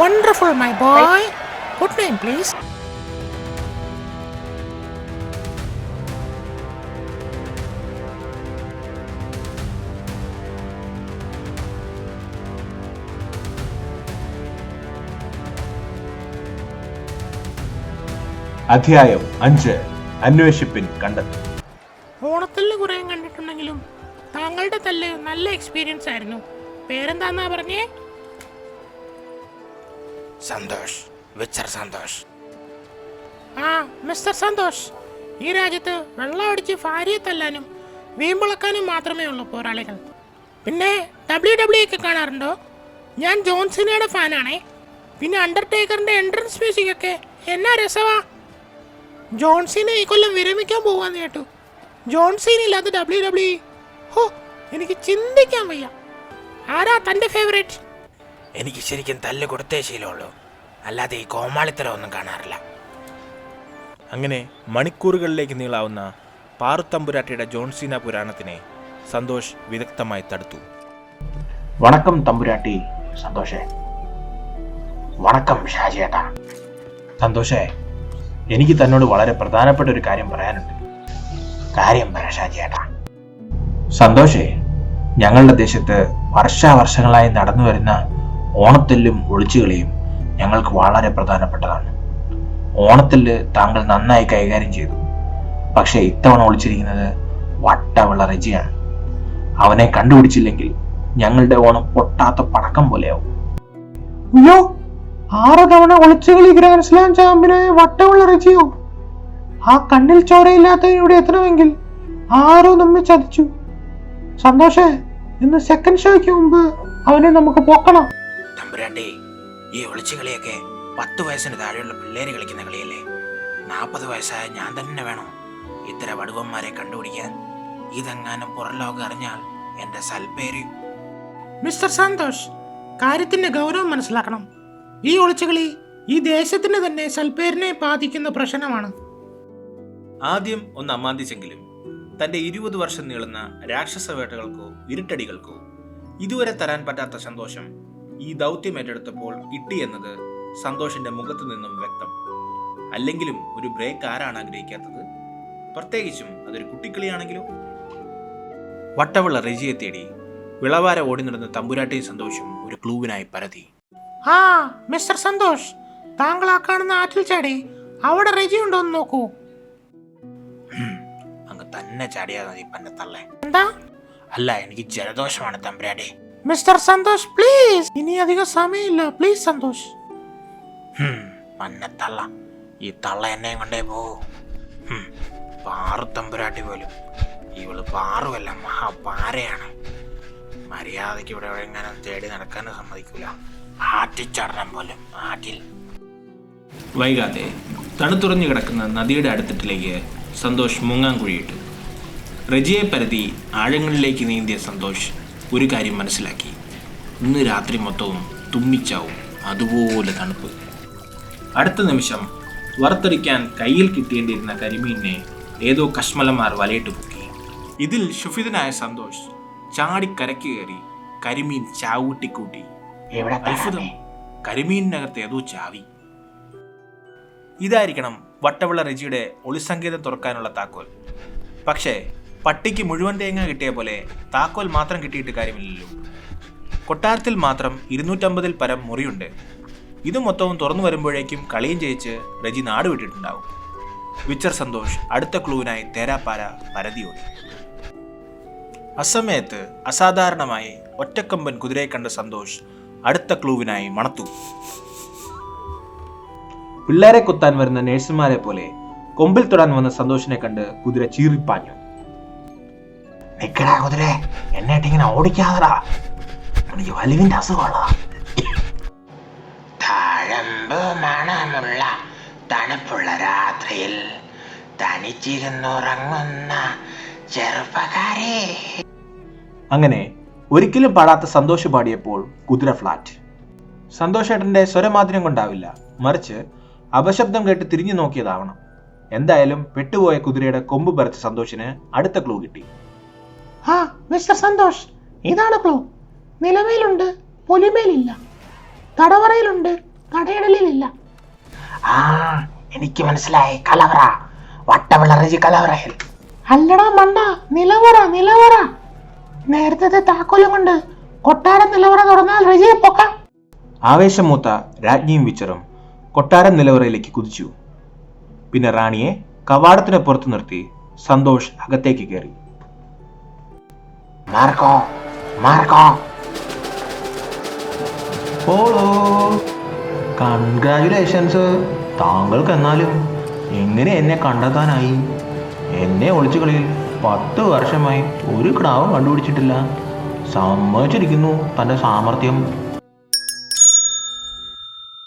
Wonderful, my boy. Good name, please. അധ്യായം അഞ്ച്. അന്വേഷിപ്പിൻ കണ്ടെത്തും. ഓണത്തിൽ കുറേ കണ്ടിട്ടുണ്ടെങ്കിലും താങ്കളുടെ തല്ല് നല്ല എക്സ്പീരിയൻസ് ആയിരുന്നു. പേരെന്താന്നാ പറഞ്ഞേ? സന്തോഷ്. വിച്ചർ സന്തോഷ്. ആ മിസ്റ്റർ സന്തോഷ്. ഈ രാജ്യത്ത് വെള്ളം അടിച്ച് ഭാര്യയെ തല്ലാനും വീമ്പിളക്കാനും മാത്രമേ ഉള്ളൂ പോരാളികൾ. പിന്നെ ഡബ്ല്യു ഡബ്ല്യു ഒക്കെ കാണാറുണ്ടോ? ഞാൻ ജോൺസിനയുടെ ഫാനാണേ. പിന്നെ അണ്ടർടേക്കറിന്റെ എൻട്രൻസ് മ്യൂസിക് ഒക്കെ. എന്നാ രസമാ ജോൺസിനെ ഈ കൊല്ലം വിരമിക്കാൻ പോവാന്ന് കേട്ടു. ജോൺസീൻ ഇല്ലാത്ത ഡബ്ല്യു ഡബ്ല്യു ഹോ എനിക്ക് ചിന്തിക്കാൻ വയ്യ. ആരാ തന്റെ ഫേവറേറ്റ്? എനിക്ക് ശരിക്കും തല്ല് കൊടുത്തേ ശീലമുള്ളൂ. അല്ലാതെ ഈ കോമാളിത്തരം ഒന്നും കാണാറില്ല. അങ്ങനെ മണിക്കൂറുകളിലേക്ക് നീളാവുന്ന പാറുത്തമ്പുരാട്ടിയുടെ ജോൺസീന പുരാണത്തിനെ സന്തോഷ് വിദഗ്ധമായി തടുത്തു. വണക്കം തമ്പുരാട്ടി സന്തോഷേ. വണക്കം ഷാജേട്ടാ സന്തോഷേ എനിക്ക് തന്നോട് വളരെ പ്രധാനപ്പെട്ട ഒരു കാര്യം പറയാനുണ്ട്. കാര്യം പറ ഷാജേട്ടാ സന്തോഷേ ഞങ്ങളുടെ ദേശത്ത് വർഷാവർഷങ്ങളായി നടന്നു വരുന്ന ഓണത്തെല്ലും ഒളിച്ചുകളിയും ഞങ്ങൾക്ക് വളരെ പ്രധാനപ്പെട്ടതാണ്. ഓണത്തിൽ താങ്കൾ നന്നായി കൈകാര്യം ചെയ്തു. പക്ഷേ ഇത്തവണ ഒളിച്ചിരിക്കുന്നത് വട്ടവിള റെജിയാണ്. അവനെ കണ്ടുപിടിച്ചില്ലെങ്കിൽ ഞങ്ങളുടെ ഓണം പൊട്ടാത്ത പടക്കം പോലെയാവും. ആറ് തവണ ഒളിച്ചുകളി സ്ലാം ചാമ്പ്യനായ വട്ടവിള ആ കണ്ണിൽ ചോരയില്ലാത്ത ഇവിടെ എത്തണമെങ്കിൽ ആരോ നമ്മെ ചതിച്ചു. സന്തോഷേ ഇന്ന് സെക്കൻഡ് ഷോയ്ക്ക് മുമ്പ് അവനെ നമുക്ക് പൊക്കണം. തമ്പുരാട്ടി ഈ ഒളിച്ചുകളിയൊക്കെ പത്ത് വയസ്സിന് താഴെയുള്ള പിള്ളേര് കളിക്കുന്ന കളിയല്ലേ? നാൽപ്പത് വയസ്സായ ഞാൻ തന്നെ വേണോ ഇത്ര വടുവന്മാരെ കണ്ടുപിടിക്കാൻ? ഇതെങ്ങാനും പുറം ലോകം അറിഞ്ഞാൽ എന്റെ സൽപേര്. മിസ്റ്റർ സന്തോഷ് കാര്യത്തിന്റെ ഗൗരവം മനസ്സിലാക്കണം. ഈ ഒളിച്ചുകളി ഈ ദേശത്തിന് തന്നെ സൽപേരിനെ ബാധിക്കുന്ന പ്രശ്നമാണ്. ആദ്യം ഒന്ന് അമാന്തിച്ചെങ്കിലും തന്റെ ഇരുപത് വർഷം നീളുന്ന രാക്ഷസ വേട്ടകൾക്കോ ഇരുട്ടടികൾക്കോ ഇതുവരെ തരാൻ പറ്റാത്ത സന്തോഷം ഈ ദൗത്യം ഏറ്റെടുത്തപ്പോൾ കിട്ടി എന്നത് സന്തോഷിന്റെ മുഖത്തു നിന്നും വ്യക്തം. അല്ലെങ്കിലും ഒരു ബ്രേക്ക് ആരാണ് ആഗ്രഹിക്കാത്തത്? പ്രത്യേകിച്ചും അതൊരു കുട്ടിക്കളിയാണെങ്കിലോ? വട്ടവിള റെജിയെ തേടി വിളവാര ഓടി നടന്ന തമ്പുരാട്ടി സന്തോഷം ഒരു ക്ലൂവിനായി പരതി. ആ മിസ്റ്റർ സന്തോഷ് താങ്കൾ ആ കാണുന്ന ആറ്റിൽ ചാടി അവിടെ റെജി ഉണ്ടോന്ന് നോക്കൂ. അങ്ങ് തന്നെ ചാടിയാ മതി പന്നെ തള്ളേ എന്താ? അല്ല എനിക്ക് ജലദോഷമാണ് തമ്പുരാട്ടി. Mister Santhosh please. ഇനി അധികം സമയമില്ല. പ്ലീസ് സന്തോഷ്. ഹും, തള്ള. ഈ തള്ള എന്നെയും കൊണ്ടേ പോകൂ ഹും, തമ്പുരാട്ടി പോലും. ഇവൾ പാറുവല്ല മഹാപാരയാണ്. മര്യാദയ്ക്ക് ഇവിടെ എങ്ങനെ തേടി നടക്കാനും സമ്മതിക്കൂല. ആറ്റിച്ചടനം പോലും ആറ്റിൽ. വൈകാതെ തണുത്തുറഞ്ഞു കിടക്കുന്ന നദിയുടെ അടുത്തിട്ടിലേക്ക് സന്തോഷ് മുങ്ങാൻ കുഴിയിട്ടു. റജിയെ പരതി ആഴങ്ങളിലേക്ക് നീന്തിയ സന്തോഷ് ഒരു കാര്യം മനസ്സിലാക്കി. ഇന്ന് രാത്രി മൊത്തവും തുമ്മിച്ചാവും. അതുപോലെ തണുപ്പ്. അടുത്ത നിമിഷം വറുത്തെറിക്കാൻ കയ്യിൽ കിട്ടേണ്ടിയിരുന്ന കരിമീനെ ഏതോ കശ്മലന്മാർ വലയിട്ട് പൊക്കി. ഇതിൽ ഷുഫിതനായ സന്തോഷ് ചാടി കരയ്ക്ക് കയറി കരിമീൻ ചാവൂട്ടിക്കൂട്ടി. അത്ഭുതം. കരിമീനിനകത്ത് ഏതോ ചാവി. ഇതായിരിക്കണം വട്ടവിള റെജിയുടെ ഒളിസങ്കേതം തുറക്കാനുള്ള താക്കോൽ. പക്ഷേ പട്ടിക്ക് മുഴുവൻ തേങ്ങ കിട്ടിയ പോലെ താക്കോൽ മാത്രം കിട്ടിയിട്ട് കാര്യമില്ലല്ലോ. കൊട്ടാരത്തിൽ മാത്രം ഇരുന്നൂറ്റമ്പതിൽ പരം മുറിയുണ്ട്. ഇത് മൊത്തവും തുറന്നു വരുമ്പോഴേക്കും കളിയും ജയിച്ച് റജി നാട് വിട്ടിട്ടുണ്ടാവും. വിച്ചർ സന്തോഷ് അടുത്ത ക്ലൂവിനായി തേരാപ്പാര പരതിയോടി അസമയത്ത് അസാധാരണമായി ഒറ്റക്കമ്പൻ കുതിരയെ കണ്ട സന്തോഷ് അടുത്ത ക്ലൂവിനായി മണത്തു. പിള്ളേരെ കുത്താൻ വരുന്ന നേഴ്സുമാരെ പോലെ കൊമ്പിൽ തൊടാൻ വന്ന സന്തോഷിനെ കണ്ട് കുതിര ചീറിപ്പാഞ്ഞു. നിക്കടാ കുതിരെ എന്നിട്ട് ഇങ്ങനെ ഓടിക്കാതടാ. എനിക്ക് വലിവിന്റെ അസുഖമുള്ള താഴമ്പ് മണമുള്ള തണുപ്പുള്ള രാത്രിയിൽ തനിച്ചിരുന്നുറങ്ങുന്ന ചെറുപ്പക്കാരെ. അങ്ങനെ ഒരിക്കലും പാടാത്ത സന്തോഷം പാടിയപ്പോൾ കുതിര ഫ്ലാറ്റ്. സന്തോഷേട്ടന്റെ സ്വരമാധുര്യം കൊണ്ടാവില്ല. മറിച്ച് അപശബ്ദം കേട്ട് തിരിഞ്ഞു നോക്കിയതാവണം. എന്തായാലും പെട്ടുപോയ കുതിരയുടെ കൊമ്പ് പറിച്ച സന്തോഷിന് അടുത്ത ക്ലൂ കിട്ടി. ആ മിസ്റ്റർ സന്തോഷ് ഇതാണ് ക്ലൂ നിലമേലുണ്ട് പൊലിമേലില്ല. തടവറയിലുണ്ട് തടയിടലിലില്ല. ആ എനിക്ക് മനസ്സിലായി. കലവറ. വട്ടവിളറിജി കലവറയിൽ. അല്ലടാ മണ്ട നിലവറ നിലവറ. നേരത്തെ താക്കോലും കൊണ്ട് കൊട്ടാരം നിലവറ തുറന്നാൽ റജിയെ പൊക്കാം. ആവേശം മൂത്ത രാജ്ഞിയും വിച്ചറും കൊട്ടാരം നിലവറയിലേക്ക് കുതിച്ചു. പിന്നെ റാണിയെ കവാടത്തിന് പുറത്തു നിർത്തി സന്തോഷ് അകത്തേക്ക് കയറി. Marco Marco. ഓളോ കൺഗ്രാജുലേഷൻസ് താങ്കൾക്ക് എന്നാലും എങ്ങനെ എന്നെ കണ്ടെത്താനായി. എന്നെ ഒളിച്ചു കളിയിൽ പത്ത് വർഷമായി ഒരു ക്രാവും കണ്ടുപിടിച്ചിട്ടില്ല. സമ്മതിച്ചിരിക്കുന്നു തന്റെ സാമർഥ്യം.